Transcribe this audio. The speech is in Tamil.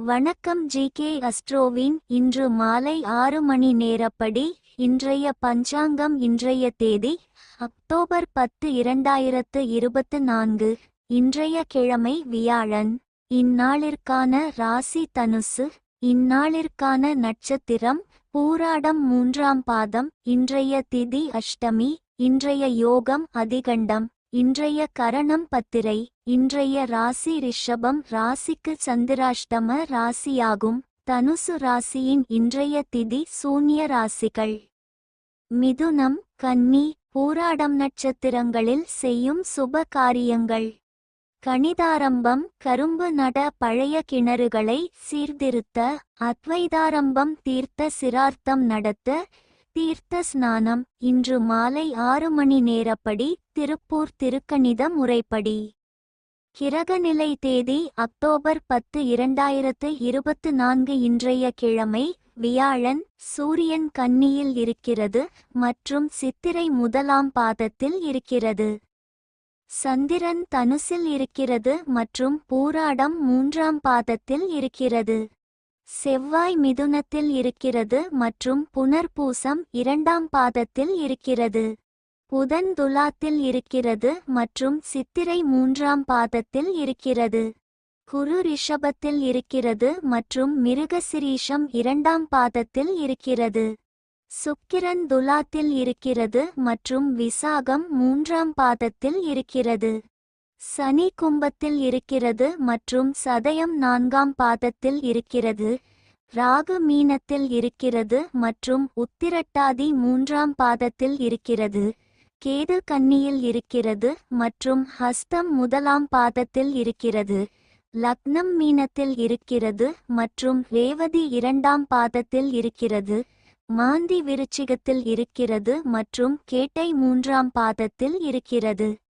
வணக்கம் ஜி கே அஸ்ட்ரோவின். இன்று மாலை ஆறு மணி நேரப்படி இன்றைய பஞ்சாங்கம் இன்றைய தேதி அக்டோபர் பத்து இரண்டாயிரத்து இருபத்து நான்கு. இன்றைய கிழமை வியாழன். இந்நாளிற்கான ராசி தனுசு. இந்நாளிற்கான நட்சத்திரம் பூராடம் மூன்றாம் பாதம். இன்றைய திதி அஷ்டமி. இன்றைய யோகம் அதிகண்டம். இன்றைய கரணம் பத்திரை இன்றைய ராசி ரிஷபம் ராசிக்கு சந்திராஷ்டம ராசியாகும் தனுசு ராசியின் இன்றைய திதி சூன்ய ராசிகள். மிதுனம் கன்னி பூராடம் நட்சத்திரங்களில் செய்யும் சுப காரியங்கள். கணிதாரம்பம் கரும்பு நட பழைய கிணறுகளை சீர்திருத்த அத்வைதாரம்பம் தீர்த்த சிரார்த்தம் நடத்த தீர்த்த ஸ்நானம் இன்று மாலை ஆறு மணி நேரப்படி திருப்பூர் திருக்கணித முறைப்படி. கிரகநிலை தேதி அக்டோபர் பத்து இரண்டாயிரத்து இருபத்து நான்கு இன்றைய கிழமை வியாழன் சூரியன் கன்னியில் இருக்கிறது மற்றும் சித்திரை முதலாம் பாதத்தில் இருக்கிறது. சந்திரன் தனுசில் இருக்கிறது மற்றும் பூராடம் மூன்றாம் பாதத்தில் இருக்கிறது. செவ்வாய் மிதுனத்தில் இருக்கிறது மற்றும் புனர்பூசம் இரண்டாம் பாதத்தில் இருக்கிறது. புதன் துலாத்தில் இருக்கிறது மற்றும் சித்திரை மூன்றாம் பாதத்தில் இருக்கிறது. குரு ரிஷபத்தில் இருக்கிறது மற்றும் மிருகசிரீஷம் இரண்டாம் பாதத்தில் இருக்கிறது. சுக்கிரன் துலாத்தில் இருக்கிறது மற்றும் விசாகம் மூன்றாம் பாதத்தில் இருக்கிறது. சனி கும்பத்தில் இருக்கிறது மற்றும் சதயம் நான்காம் பாதத்தில் இருக்கிறது ராகு மீனத்தில் இருக்கிறது மற்றும் உத்திரட்டாதி மூன்றாம் பாதத்தில் இருக்கிறது கேது கன்னியில் இருக்கிறது மற்றும் ஹஸ்தம் முதலாம் பாதத்தில் இருக்கிறது லக்னம் மீனத்தில் இருக்கிறது மற்றும் ரேவதி இரண்டாம் பாதத்தில் இருக்கிறது மாந்தி விருச்சிகத்தில் இருக்கிறது மற்றும் கேட்டை மூன்றாம் பாதத்தில் இருக்கிறது.